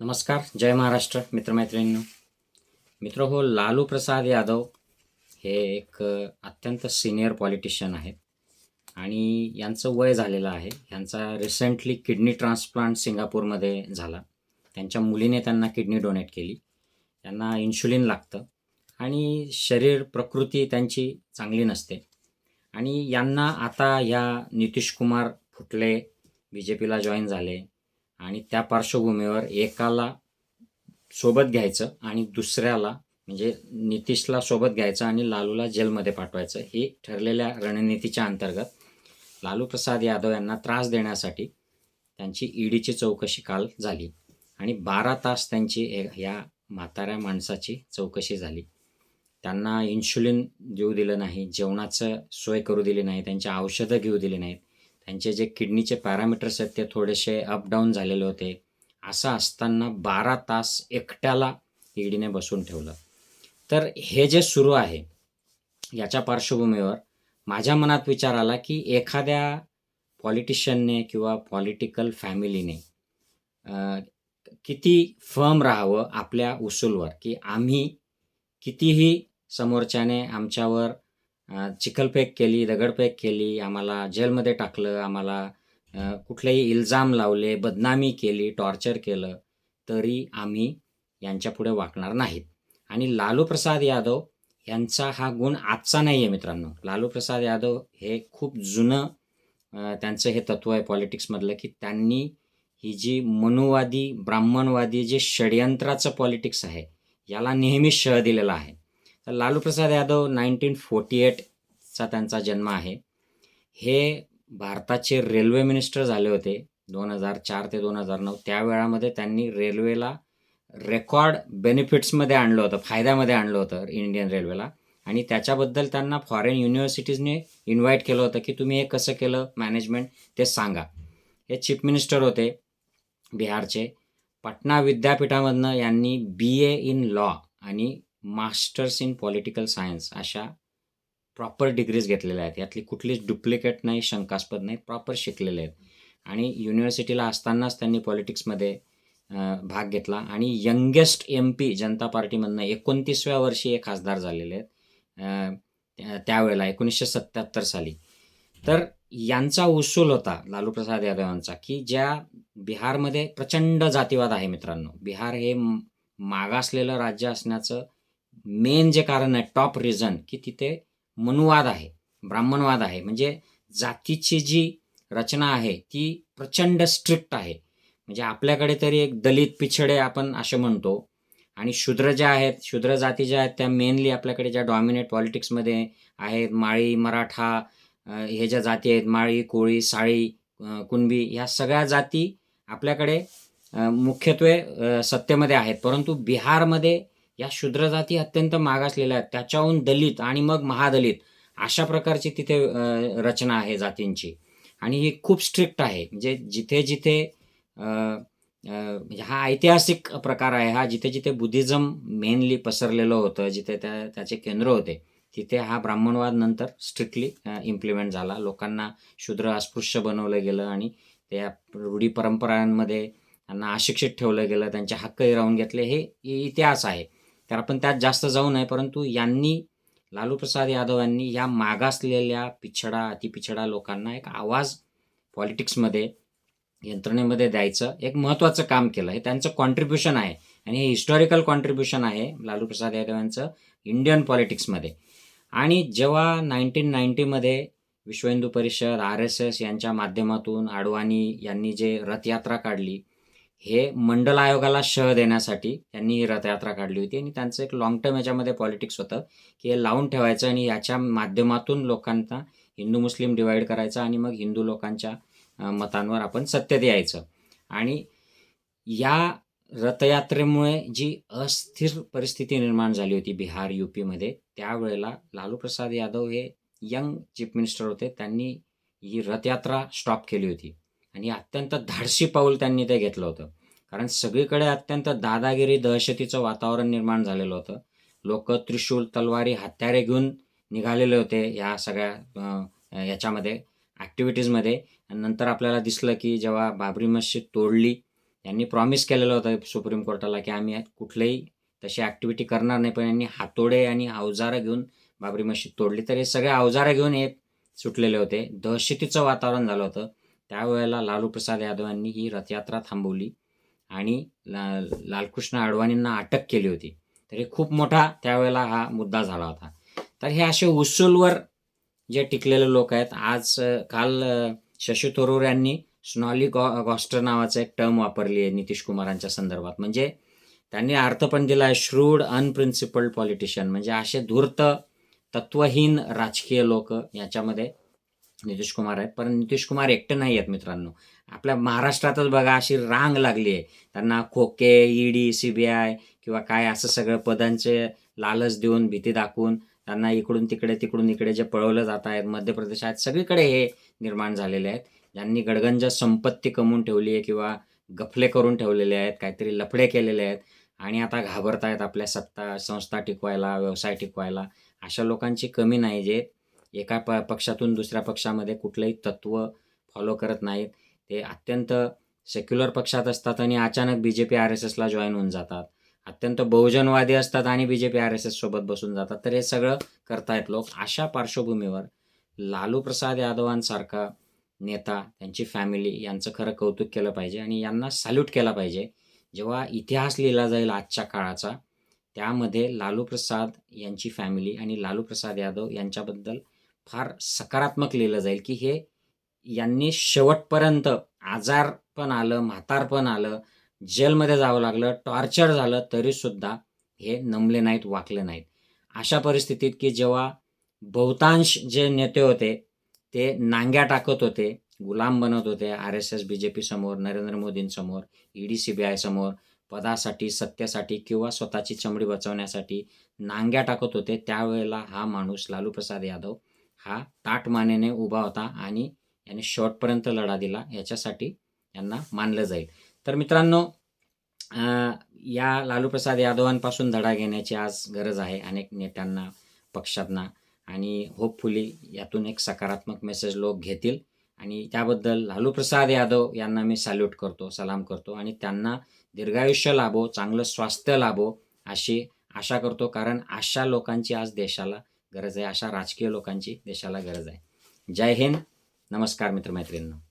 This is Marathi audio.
नमस्कार जय महाराष्ट्र मित्रमैत्रिणींनो. मित्र हो लालू प्रसाद यादव हे एक अत्यंत सिनियर पॉलिटिशियन आहेत. आणि यांचं वय झालेलं आहे. यांचा रिसेंटली किडनी ट्रान्सप्लांट सिंगापूरमध्ये झाला. त्यांच्या मुलीने त्यांना किडनी डोनेट केली. त्यांना इन्शुलिन लागतं. आणि शरीर प्रकृती त्यांची चांगली नसते. आणि यांना आता ह्या नितीश कुमार फुटले बी जे पीला जॉईन झाले आणि त्या पार्श्वभूमीवर एकाला सोबत घ्यायचं आणि दुसऱ्याला म्हणजे नितीशला सोबत घ्यायचं आणि लालूला जेलमध्ये पाठवायचं. ही ठरलेल्या रणनीतीच्या अंतर्गत लालू प्रसाद यादव यांना त्रास देण्यासाठी त्यांची ईडीची चौकशी काल झाली आणि बारा तास त्यांची ए- या म्हाताऱ्या माणसाची चौकशी झाली. त्यांना इन्शुलिन देऊ दिलं नाही जेवणाचं सोय करू दिली नाही त्यांची औषधं घेऊ दिली नाहीत. त्यांचे जे किडनीचे पॅरामीटर्स आहेत ते थोडेसे अपडाऊन झालेले होते. असं असताना बारा तास एकट्याला ईडीने बसून ठेवलं. तर हे जे सुरू आहे याच्या पार्श्वभूमीवर माझ्या मनात विचार आला की एखाद्या पॉलिटिशियनने किंवा पॉलिटिकल फॅमिलीने किती फर्म राहावं आपल्या उसूलवर की आम्ही कितीही समोरच्याने आमच्यावर चिखलपेक चिखलफेक केली दगडफेक केली आम्हाला जेलमध्ये टाकलं आम्हाला कुठलेही इल्जाम लावले बदनामी केली टॉर्चर केलं तरी आम्ही यांच्यापुढे वाकणार नाहीत. आणि लालू प्रसाद यादव यांचा हा गुण आजचा नाही आहे मित्रांनो. लालू प्रसाद यादव हे खूप जुनं त्यांचं हे तत्त्व आहे पॉलिटिक्समधलं की त्यांनी ही जी मनुवादी ब्राह्मणवादी जे षडयंत्राचं पॉलिटिक्स आहे याला नेहमी शह दिलेला आहे. तर लालू प्रसाद यादव नाईन्टीन फोर्टी एटचा त्यांचा जन्म आहे. हे भारताचे रेल्वे मिनिस्टर झाले होते दोन हजार चार ते दोन हजार नऊ. त्या वेळामध्ये त्यांनी रेल्वेला रेकॉर्ड बेनिफिट्समध्ये आणलं होतं फायद्यामध्ये आणलं होतं इंडियन रेल्वेला. आणि त्याच्याबद्दल त्यांना फॉरेन युनिव्हर्सिटीजने इन्व्हाइट केलं होतं की तुम्ही हे कसं केलं मॅनेजमेंट ते सांगा. हे चीफ मिनिस्टर होते बिहारचे. पटना विद्यापीठामधनं यांनी बी ए इन लॉ आणि मास्टर्स इन पॉलिटिकल सायन्स अशा प्रॉपर डिग्रीज घेतलेल्या आहेत. यातली कुठलीच डुप्लिकेट नाही शंकास्पद नाही प्रॉपर शिकलेले आहेत. आणि युनिव्हर्सिटीला असतानाच त्यांनी पॉलिटिक्समध्ये भाग घेतला. आणि यंगेस्ट एम पी जनता पार्टीमधनं एकोणतीसव्या वर्षी हे खासदार झालेले आहेत. त्या- त्यावेळेला एकोणीसशे सत्त्याहत्तर साली. तर यांचा उसूल होता लालू प्रसाद यादव यांचा की ज्या बिहारमध्ये प्रचंड जातीवाद आहे मित्रांनो. बिहार हे मागासलेलं राज्य असण्याचं मेन जे कारण आहे टॉप रिझन की तिथे मनुवाद आहे ब्राह्मणवाद आहे. म्हणजे जातीची जी रचना आहे ती प्रचंड स्ट्रिक्ट आहे. म्हणजे आपल्याकडे तरी एक दलित पिछडे आपण असे म्हणतो. आणि शूद्र ज्या आहेत शूद्र जाती ज्या आहेत त्या मेनली आपल्याकडे ज्या डॉमिनेट पॉलिटिक्समध्ये आहेत माळी मराठा हे ज्या जाती आहेत माळी कोळी साळी कुणबी ह्या सगळ्या जाती आपल्याकडे मुख्यत्वे सत्तेमध्ये आहेत. परंतु बिहारमध्ये या शूद्र जाती अत्यंत मागासलेल्या आहेत. त्याच्याहून दलित आणि मग महादलित अशा प्रकारची तिथे रचना आहे जातींची. आणि ही खूप स्ट्रिक्ट आहे. म्हणजे जिथे जिथे म्हणजे हा ऐतिहासिक प्रकार आहे. हा जिथे जिथे बुद्धिझम मेनली पसरलेलं होतं जिथे त्या त्याचे केंद्र होते तिथे हा ब्राह्मणवाद नंतर स्ट्रिक्टली इम्प्लिमेंट झाला. लोकांना शूद्र अस्पृश्य बनवलं गेलं आणि त्या रूढी परंपरांमध्ये त्यांना अशिक्षित ठेवलं गेलं. त्यांचे हक्क हिरावून घेतले. हे इतिहास आहे. तर आपण त्यात जास्त जाऊ नये परंतु यांनी लालू प्रसाद यादव यांनी या मागासलेल्या पिछडा अतिपिछडा लोकांना एक आवाज पॉलिटिक्समध्ये यंत्रणेमध्ये द्यायचं एक महत्त्वाचं काम केलं. हे त्यांचं कॉन्ट्रीब्युशन आहे आणि हे हिस्टॉरिकल कॉन्ट्रीब्युशन आहे लालू प्रसाद यादव यांचं इंडियन पॉलिटिक्समध्ये आणि जेव्हा नाईन्टीन नाईन्टीमध्ये विश्व Hindu Parishad R S S यांच्या माध्यमातून आडवाणी यांनी जे रथयात्रा काढली हे मंडल आयोगाला शह देण्यासाठी त्यांनी ही रथयात्रा काढली होती आणि त्यांचं एक लॉंग टर्म याच्यामध्ये पॉलिटिक्स होतं की हे लावून ठेवायचं आणि याच्या माध्यमातून लोकांना हिंदू मुस्लिम डिवाईड करायचं आणि मग हिंदू लोकांच्या मतांवर आपण सत्य द्यायचं. आणि या रथयात्रेमुळे जी अस्थिर परिस्थिती निर्माण झाली होती बिहार यू पीमध्ये त्यावेळेला लालू प्रसाद यादव हे यंग चीफ मिनिस्टर होते. त्यांनी ही रथयात्रा स्टॉप केली होती. आणि अत्यंत धाडसी पाऊल त्यांनी ते घेतलं होतं. कारण सगळीकडे अत्यंत दादागिरी दहशतीचं वातावरण निर्माण झालेलं होतं. लोक त्रिशूल तलवारी हत्यारे घेऊन निघालेले होते या सगळ्या याच्यामध्ये ॲक्टिव्हिटीजमध्ये नंतर आपल्याला दिसलं की जेव्हा बाबरी मस्जिद तोडली यांनी प्रॉमिस केलेलं होतं सुप्रीम कोर्टाला की आम्ही कुठलेही तशी ॲक्टिव्हिटी करणार नाही पण यांनी हातोडे आणि अवजारं घेऊन बाबरी मशीद तोडली. तर हे सगळे अवजारं घेऊन हे सुटलेले होते. दहशतीचं वातावरण झालं होतं. त्यावेळेला लालू प्रसाद यादवांनी ही रथयात्रा थांबवली आणि ला लालकृष्ण अडवाणींना अटक केली होती. तर हे खूप मोठा त्यावेळेला हा मुद्दा झाला होता. तर हे असे उसूलवर जे टिकलेले लोक आहेत आज काल शशी थरूर यांनी स्नॉली गॉ गॉस्टर नावाचं एक टर्म वापरली आहे नितीश कुमारांच्या संदर्भात. म्हणजे त्यांनी अर्थ पण दिला आहे श्रूड अनप्रिन्सिपल्ड पॉलिटिशियन म्हणजे असे धूर्त तत्वहीन राजकीय लोक याच्यामध्ये नितीश कुमार आहेत पण नितीश कुमार एकटे नाही आहेत मित्रांनो. आपल्या महाराष्ट्रातच बघा अशी रांग लागली आहे. त्यांना खोके ईडी सी बी आय किंवा काय असं सगळं पदांचे लालच देऊन भीती दाखवून त्यांना इकडून तिकडे तिकडून इकडे जे पळवलं जात आहेत मध्य प्रदेशात सगळीकडे हे निर्माण झालेले आहेत. ज्यांनी गडगंज संपत्ती कमवून ठेवली आहे किंवा गफले करून ठेवलेले आहेत काहीतरी लफडे केलेले आहेत आणि आता घाबरत आहेत आपल्या सत्ता संस्था टिकवायला व्यवसाय टिकवायला अशा लोकांची कमी नाही जे एका प पक्षातून दुसऱ्या पक्षामध्ये कुठलंही तत्त्व फॉलो करत नाहीत. ते अत्यंत सेक्युलर पक्षात असतात आणि अचानक B J P R S एसला join होऊन जातात. अत्यंत बहुजनवादी असतात आणि बी जे पी आर एस एससोबत बसून जातात. तर हे सगळं करतायत लोक. अशा पार्श्वभूमीवर लालू प्रसाद यादवांसारखा नेता त्यांची फॅमिली यांचं खरं कौतुक केलं पाहिजे आणि यांना सॅल्यूट केला पाहिजे. जेव्हा इतिहास लिहिला जाईल आजच्या काळाचा त्यामध्ये लालू प्रसाद यांची फॅमिली आणि लालू प्रसाद यादव यांच्याबद्दल फार सकारात्मक लिहिलं जाईल की हे यांनी शेवटपर्यंत आजार पण आलं म्हातारपण आलं जेलमध्ये जावं लागलं टॉर्चर झालं तरीसुद्धा हे नमले नाहीत वाकले नाहीत. अशा परिस्थितीत की जेव्हा बहुतांश जे नेते होते ते नांग्या टाकत होते गुलाम बनत होते आर एस एस बी जे पी समोर नरेंद्र मोदींसमोर ईडी सी बी आय समोर पदासाठी सत्तेसाठी किंवा स्वतःची चमडी बचवण्यासाठी नांग्या टाकत होते त्यावेळेला हा माणूस लालू प्रसाद यादव हा ताटमानेने उभा होता आणि याने शॉर्टपर्यंत लढा दिला. याच्यासाठी यांना मानलं जाईल. तर मित्रांनो या लालू प्रसाद यादवांपासून धडा घेण्याची आज गरज आहे अनेक नेत्यांना पक्षांना आणि होपफुली यातून एक सकारात्मक मेसेज लोक घेतील. आणि त्याबद्दल लालू प्रसाद यादव यांना मी सॅल्यूट करतो सलाम करतो आणि त्यांना दीर्घायुष्य लाभो चांगलं स्वास्थ्य लाभो अशी आशा करतो. कारण अशा लोकांची आज देशाला गरज आहे. अशा राजकीय लोकांची देशाला गरज आहे. जय हिंद. नमस्कार मित्रमैत्रिणींनो.